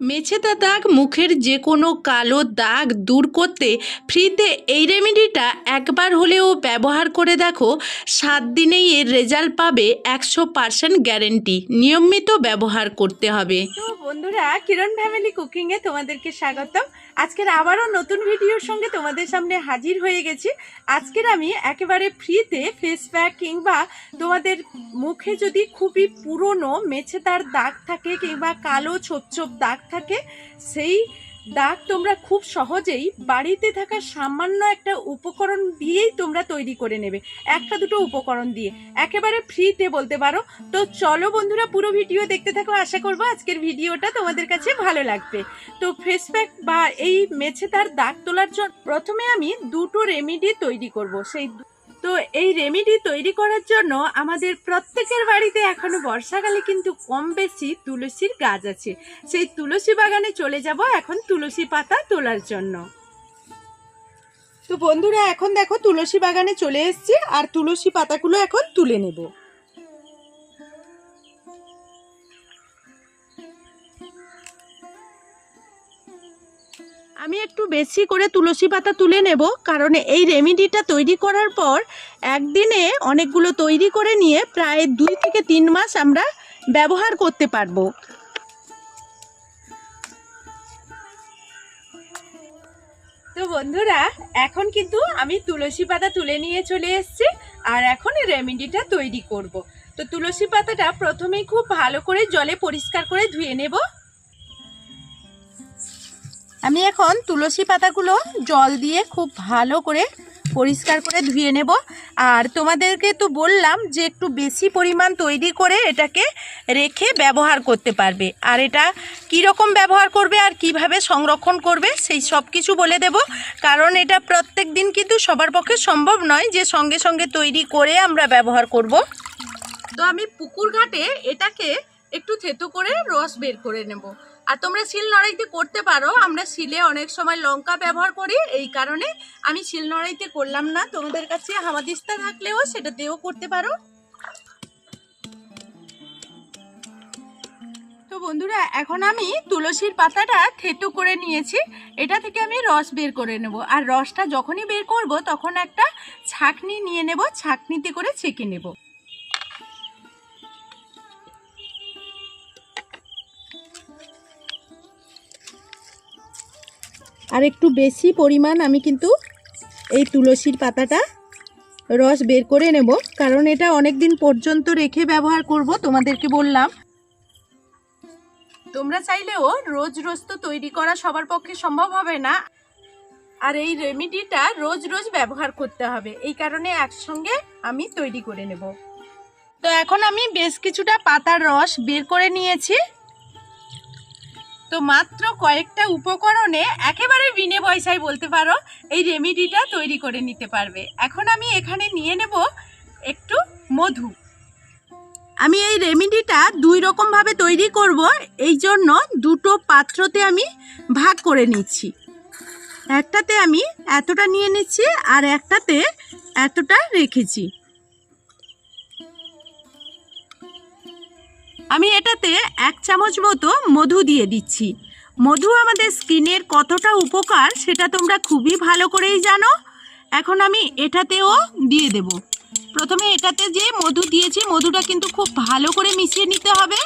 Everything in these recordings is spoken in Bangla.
মেছেদা দাগ মুখের যে কোনো কালো দাগ দূর করতে ফ্রিতে এই রেমেডিটা একবার হলেও ব্যবহার করে দেখো, সাত দিনেই এর রেজাল্ট পাবে একশো পার্সেন্ট গ্যারেন্টি নিয়মিত ব্যবহার করতে হবে। বন্ধুরা, কিরণ ফ্যামিলি কুকিংয়ে তোমাদেরকে স্বাগতম। আজকের আবারও নতুন ভিডিওর সঙ্গে তোমাদের সামনে হাজির হয়ে গেছি। আজকের আমি একেবারে ফ্রিতে ফেস প্যাক কিংবা তোমাদের মুখে যদি খুবই পুরনো মেছেদার দাগ থাকে কিংবা কালো ছোপ ছোপ দাগ থাকে, সেই দাগ তোমরা খুব সহজেই বাড়িতে থাকা সামান্য একটা উপকরণ দিয়েই তোমরা তৈরি করে নেবে। একটা দুটো উপকরণ দিয়ে। একেবারে ফ্রিতে বলতে পারো। তো চলো বন্ধুরা, পুরো ভিডিও দেখতে থাকো। আশা করব আজকের ভিডিওটা তোমাদের কাছে ভালো লাগবে। তো ফেস প্যাক বা এই মেছে তার দাগ তোলার জন্য প্রথমে আমি দুটো রেমেডি তৈরি করব। সেই তো এই রেমেডি তৈরি করার জন্য আমাদের প্রত্যেকের বাড়িতে এখনও বর্ষাকালে কিন্তু কম বেশি তুলসীর গাছ আছে। সেই তুলসী বাগানে চলে যাব এখন তুলসী পাতা তোলার জন্য। তো বন্ধুরা, এখন দেখো তুলসী বাগানে চলে এসছি আর তুলসী পাতাগুলো এখন তুলে নেব। আমি একটু বেশি করে তুলসী পাতা তুলে নেব, কারণ এই রেমেডিটা তৈরি করার পর একদিনে অনেকগুলো তৈরি করে নিয়ে প্রায় দুই থেকে তিন মাস আমরা ব্যবহার করতে পারব। তো বন্ধুরা, এখন কিন্তু আমি তুলসী পাতা তুলে নিয়ে চলে এসেছি আর এখন রেমেডিটা তৈরি করব। তো তুলসী পাতাটা প্রথমেই খুব ভালো করে জলে পরিষ্কার করে ধুয়ে নেব। আমি এখন তুলসী পাতাগুলো জল দিয়ে খুব ভালো করে পরিষ্কার করে ধুয়ে নেব। আর তোমাদেরকে তো বললাম যে একটু বেশি পরিমাণ তৈরি করে এটাকে রেখে ব্যবহার করতে পারবে। আর এটা কী রকম ব্যবহার করবে আর কীভাবে সংরক্ষণ করবে সেই সব কিছু বলে দেব। কারণ এটা প্রত্যেক দিন কিন্তু সবার পক্ষে সম্ভব নয় যে সঙ্গে সঙ্গে তৈরি করে আমরা ব্যবহার করব। তো আমি পুকুর ঘাটে এটাকে একটু থেতো করে রস বের করে নেব। আর তোমরা শিল নড়াইতে করতে পারো, আমরা শিলে অনেক সময় লঙ্কা ব্যবহার করি, এই কারণে আমি শিল নড়াইতে করলাম না। তোমাদের কাছে হামাদিস্তা থাকলেও সেটাতেও করতে পারো। তো বন্ধুরা, এখন আমি তুলসীর পাতাটা থেতো করে নিয়েছি। এটা থেকে আমি রস বের করে নেব। আর রসটা যখনই বের করব, তখন একটা ছাকনি নিয়ে নেব, ছাকনিতে করে ছেঁকে নেব। আর একটু বেশি পরিমাণ আমি কিন্তু এই তুলসীর পাতাটা রস বের করে নেব, কারণ এটা অনেক দিন পর্যন্ত রেখে ব্যবহার করব, তোমাদেরকে বললাম। তোমরা চাইলেও রোজ রোজ তো তৈরি করা সবার পক্ষে সম্ভব হবে না। আর এই রেমিডিটা রোজ রোজ ব্যবহার করতে হবে, এই কারণে একসঙ্গে আমি তৈরি করে নেব। তো এখন আমি বেশ কিছুটা পাতার রস বের করে নিয়েছি। তো মাত্র কয়েকটা উপকরণে একেবারে বিনে পয়সায় বলতে পারো, এই রেমেডিটা তৈরি করে নিতে পারবে। এখন আমি এখানে নিয়ে নেব একটু মধু। আমি এই রেমেডিটা দুই রকমভাবে তৈরি করব, এই জন্য দুটো পাত্রতে আমি ভাগ করে নিচ্ছি। একটাতে আমি এতটা নিয়ে নিচ্ছি আর একটাতে এতটা রেখেছি। আমি এটাতে এক চামচ মতো মধু দিয়ে দিচ্ছি। মধু আমাদের স্কিনের কতটা উপকার সেটা তোমরা খুবই ভালো করেই জানো। এখন আমি এটাতেও দিয়ে দেব। প্রথমে এটাতে যে মধু দিয়েছি, মধুটা কিন্তু খুব ভালো করে মিশিয়ে নিতে হবে।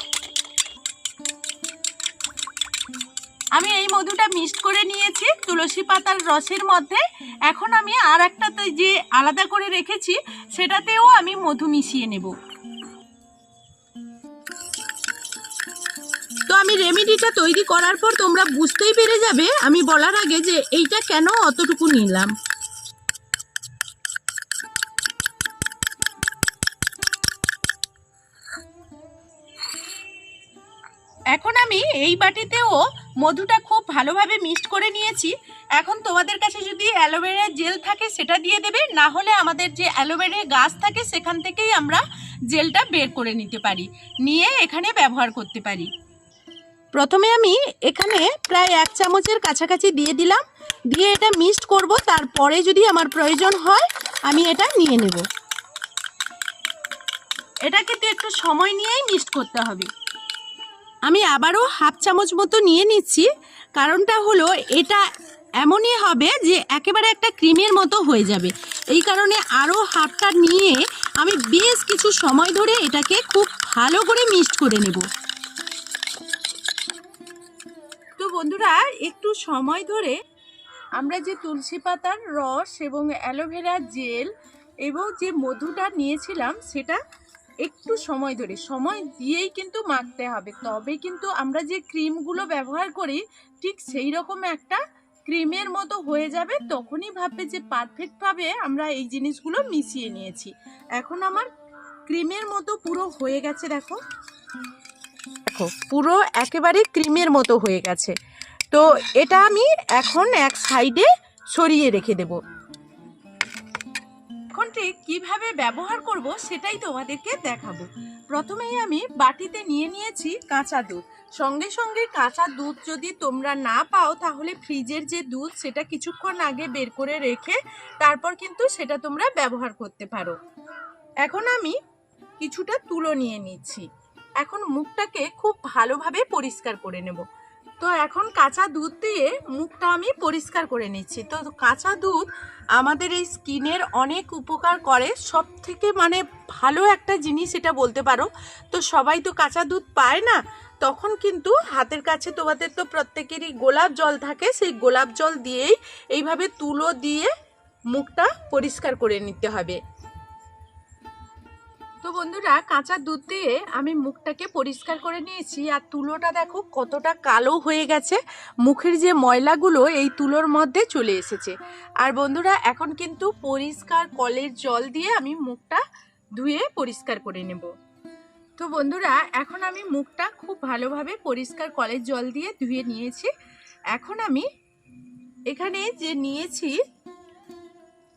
আমি এই মধুটা মিক্সড করে নিয়েছি তুলসী পাতার রসের মধ্যে। এখন আমি আর একটাতে যে আলাদা করে রেখেছি, সেটাতেও আমি মধু মিশিয়ে নেব। আমি রেমেডিটা তৈরি করার পর তোমরা বুঝতেই পেরে যাবে, আমি বলার আগে যে এইটা কেন অতটুকু নিলাম। এখন আমি এই বাটিতেও মধুটা খুব ভালোভাবে মিক্সড করে নিয়েছি। এখন তোমাদের কাছে যদি অ্যালোভেরা জেল থাকে সেটা দিয়ে দেবে, না হলে আমাদের যে অ্যালোভেরা গাছ থাকে সেখান থেকেই আমরা জেলটা বের করে নিতে পারি। নিয়ে এখানে ব্যবহার করতে পারি। প্রথমে আমি এখানে প্রায় এক চামচের কাছাকাছি দিয়ে দিলাম। দিয়ে এটা মিক্সড করব, তারপরে যদি আমার প্রয়োজন হয়, আমি এটা নিয়ে নেব। এটা কিন্তু একটু সময় নিয়েই মিক্সড করতে হবে। আমি আবারও হাফ চামচ মতো নিয়ে নিচ্ছি। কারণটা হলো, এটা এমনই হবে যে একেবারে একটা ক্রিমের মতো হয়ে যাবে। এই কারণে আরও হাফটা নিয়ে আমি বেশ কিছু সময় ধরে এটাকে খুব ভালো করে মিক্সড করে নেব। বন্ধুরা, একটু সময় ধরে আমরা যে তুলসী পাতার রস এবং অ্যালোভেরা জেল এবং যে মধুটা নিয়েছিলাম, সেটা একটু সময় ধরে, সময় দিয়েই কিন্তু মাখতে হবে। তবে কিন্তু আমরা যে ক্রিমগুলো ব্যবহার করি, ঠিক সেই রকম একটা ক্রিমের মতো হয়ে যাবে, তখনই ভাববে যে পারফেক্টভাবে আমরা এই জিনিসগুলো মিশিয়ে নিয়েছি। এখন আমার ক্রিমের মতো পুরো হয়ে গেছে, দেখো। দেখো, পুরো একেবারে ক্রিমের মতো হয়ে গেছে। তো এটা আমি এখন এক সাইডে সরিয়ে রেখে দেব। এখন ঠিক কীভাবে ব্যবহার করব সেটাই তোমাদেরকে দেখাবো। প্রথমেই আমি বাটিতে নিয়ে নিয়েছি কাঁচা দুধ। সঙ্গে সঙ্গে কাঁচা দুধ যদি তোমরা না পাও, তাহলে ফ্রিজের যে দুধ, সেটা কিছুক্ষণ আগে বের করে রেখে তারপর কিন্তু সেটা তোমরা ব্যবহার করতে পারো। এখন আমি কিছুটা তুলো নিয়ে নিচ্ছি। এখন মুখটাকে খুব ভালোভাবে পরিষ্কার করে নেব। তো এখন কাঁচা দুধ দিয়ে মুখটা আমি পরিষ্কার করে নিচ্ছি। তো কাঁচা দুধ আমাদের এই স্কিনের অনেক উপকার করে। সব থেকে মানে ভালো একটা জিনিস এটা বলতে পারো। তো সবাই তো কাঁচা দুধ পায় না, তখন কিন্তু হাতের কাছে তোমাদের তো প্রত্যেকেরই গোলাপ জল থাকে, সেই গোলাপ জল দিয়েই এইভাবে তুলো দিয়ে মুখটা পরিষ্কার করে নিতে হবে। বন্ধুরা, কাঁচা দুধ দিয়ে আমি মুখটাকে পরিষ্কার করে নিয়েছি আর তুলোটা দেখো কতটা কালো হয়ে গেছে। মুখের যে ময়লাগুলো এই তুলোর মধ্যে চলে এসেছে। আর বন্ধুরা, এখন কিন্তু পরিষ্কার কলের জল দিয়ে আমি মুখটা ধুয়ে পরিষ্কার করে নেব। তো বন্ধুরা, এখন আমি মুখটা খুব ভালোভাবে পরিষ্কার কলের জল দিয়ে ধুয়ে নিয়েছি। এখন আমি এখানে যে নিয়েছি,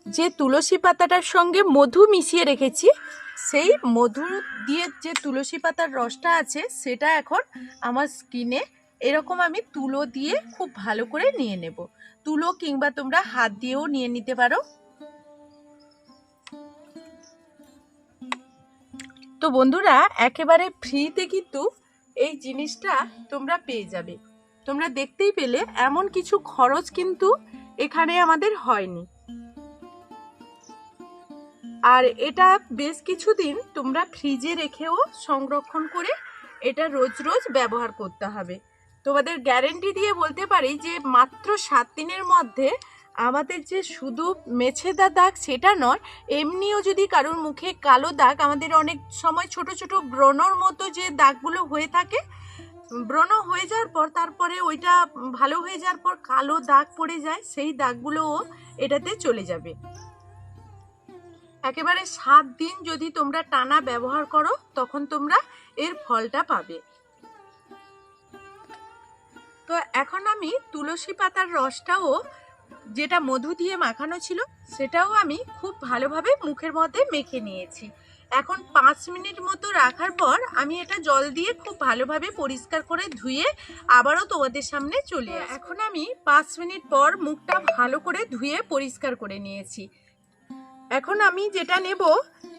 যে তুলসী পাতাটার সঙ্গে মধু মিশিয়ে রেখেছি সেই মধু দিয়ে যে তুলসী পাতার রসটা আছে, সেটা এখন আমার স্কিনে এরকম আমি তুলো দিয়ে খুব ভালো করে নিয়ে নেব। তুলো কিংবা তোমরা হাত দিয়েও নিয়ে নিতে পারো। তো বন্ধুরা, একেবারে ফ্রিতে কিন্তু এই জিনিসটা তোমরা পেয়ে যাবে। তোমরা দেখতেই পেলে এমন কিছু খরচ কিন্তু এখানে আমাদের হয়নি। আর এটা বেশ কিছুদিন তোমরা ফ্রিজে রেখেও সংরক্ষণ করে এটা রোজ রোজ ব্যবহার করতে হবে। তোমাদের গ্যারেন্টি দিয়ে বলতে পারি যে মাত্র সাত দিনের মধ্যে আমাদের যে শুধু মেছেদা দাগ সেটা নয়, এমনিও যদি কারোর মুখে কালো দাগ, আমাদের অনেক সময় ছোট ছোট ব্রণর মতো যে দাগগুলো হয়ে থাকে, ব্রণ হয়ে যাওয়ার পর তারপরে ওইটা ভালো হয়ে যাওয়ার পর কালো দাগ পড়ে যায়, সেই দাগগুলোও এটাতে চলে যাবে। একেবারে সাত দিন যদি তোমরা টানা ব্যবহার করো, তখন তোমরা এর ফলটা পাবে। তো এখন আমি তুলসী পাতার রসটাও যেটা মধু দিয়ে মাখানো ছিল, সেটাও আমি খুব ভালোভাবে মুখের মধ্যে মেখে নিয়েছি। এখন পাঁচ মিনিট মতো রাখার পর আমি এটা জল দিয়ে খুব ভালোভাবে পরিষ্কার করে ধুয়ে আবারও তোমাদের সামনে চলে। এখন আমি পাঁচ মিনিট পর মুখটা ভালো করে ধুয়ে পরিষ্কার করে নিয়েছি। এখন আমি যেটা নেব,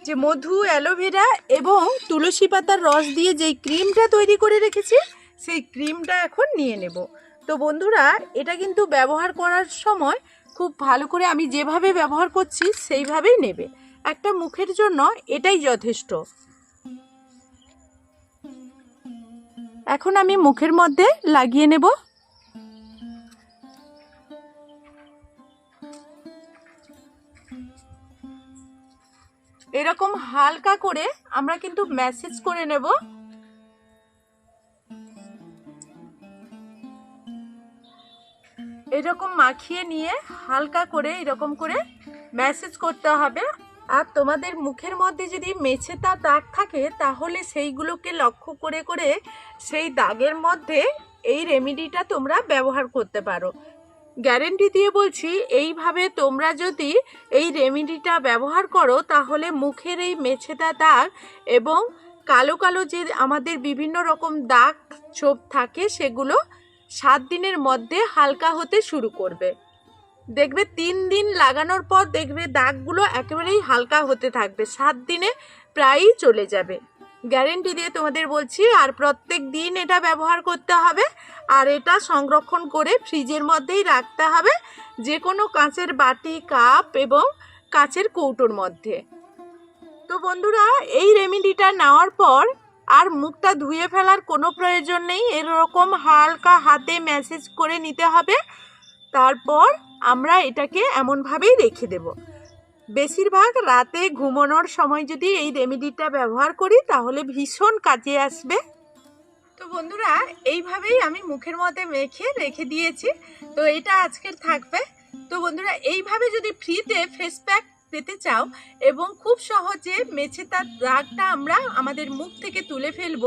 যে মধু অ্যালোভেরা এবং তুলসী পাতার রস দিয়ে যেই ক্রিমটা তৈরি করে রেখেছি, সেই ক্রিমটা এখন নিয়ে নেব। তো বন্ধুরা, এটা কিন্তু ব্যবহার করার সময় খুব ভালো করে আমি যেভাবে ব্যবহার করছি, সেইভাবেই নেবে। একটা মুখের জন্য এটাই যথেষ্ট। এখন আমি মুখের মধ্যে লাগিয়ে নেব। এরকম হালকা করে আমরা কিন্তু ম্যাসেজ করে নেব। এরকম মাখিয়ে নিয়ে হালকা করে এরকম করে ম্যাসেজ করতে হবে। আর তোমাদের মুখের মধ্যে যদি মেছেতা দাগ থাকে, তাহলে সেইগুলোকে লক্ষ্য করে করে সেই দাগের মধ্যে এই রেমেডিটা তোমরা ব্যবহার করতে পারো। গ্যারেন্টি দিয়ে বলছি, এইভাবে তোমরা যদি এই রেমেডিটা ব্যবহার করো, তাহলে মুখের এই মেছেদা দাগ এবং কালো কালো যে আমাদের বিভিন্ন রকম দাগ ছোপ থাকে, সেগুলো সাত দিনের মধ্যে হালকা হতে শুরু করবে। দেখবে তিন দিন লাগানোর পর দেখবে দাগগুলো একেবারেই হালকা হতে থাকবে, সাত দিনে প্রায়ই চলে যাবে। গ্যারেন্টি দিয়ে তোমাদের বলছি, আর প্রত্যেক দিন এটা ব্যবহার করতে হবে, আর এটা সংরক্ষণ করে ফ্রিজের মধ্যেই রাখতে হবে যে কোনো কাঁচের বাটি, কাপ এবং কাঁচের কৌটোর মধ্যে। তো বন্ধুরা, এই রেমেডিটা নেওয়ার পর আর মুখটা ধুয়ে ফেলার কোনো প্রয়োজন নেই, এরকম হালকা হাতে ম্যাসেজ করে নিতে হবে, তারপর আমরা এটাকে এমনভাবেই রেখে দেব। বেশিরভাগ রাতে ঘুমানোর সময় যদি এই রেমেডিটা ব্যবহার করি, তাহলে ভীষণ কাজে আসবে। তো বন্ধুরা, এইভাবেই আমি মুখের মধ্যে মেখে রেখে দিয়েছি। তো এটা আজকের থাকবে। তো বন্ধুরা, এইভাবে যদি ফ্রিতে ফেস প্যাক পেতে চাও এবং খুব সহজে মেছে তার দাগটা আমরা আমাদের মুখ থেকে তুলে ফেলব,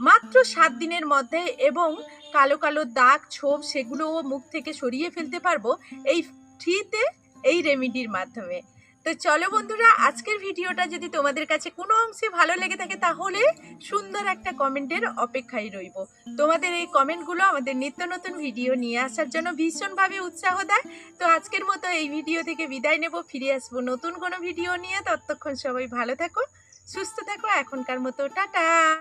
মাত্র সাত দিনের মধ্যে এবং কালো কালো দাগ, ছোপ, সেগুলোও মুখ থেকে সরিয়ে ফেলতে পারব এই ফ্রিতে এই রেমেডির মাধ্যমে। তো চলো বন্ধুরা, আজকের ভিডিওটা যদি তোমাদের কাছে কোনো অংশে ভালো লেগে থাকে তাহলে সুন্দর একটা কমেন্টের অপেক্ষায় রইব। তোমাদের এই কমেন্টগুলো আমাদের নিত্য নতুন ভিডিও নিয়ে আসার জন্য ভীষণভাবে উৎসাহ দেয়। তো আজকের মতো এই ভিডিও থেকে বিদায় নেব। ফিরে আসব নতুন কোনো ভিডিও নিয়ে। ততক্ষণ সবাই ভালো থাকো, সুস্থ থাকো। এখনকার মতো টাটা।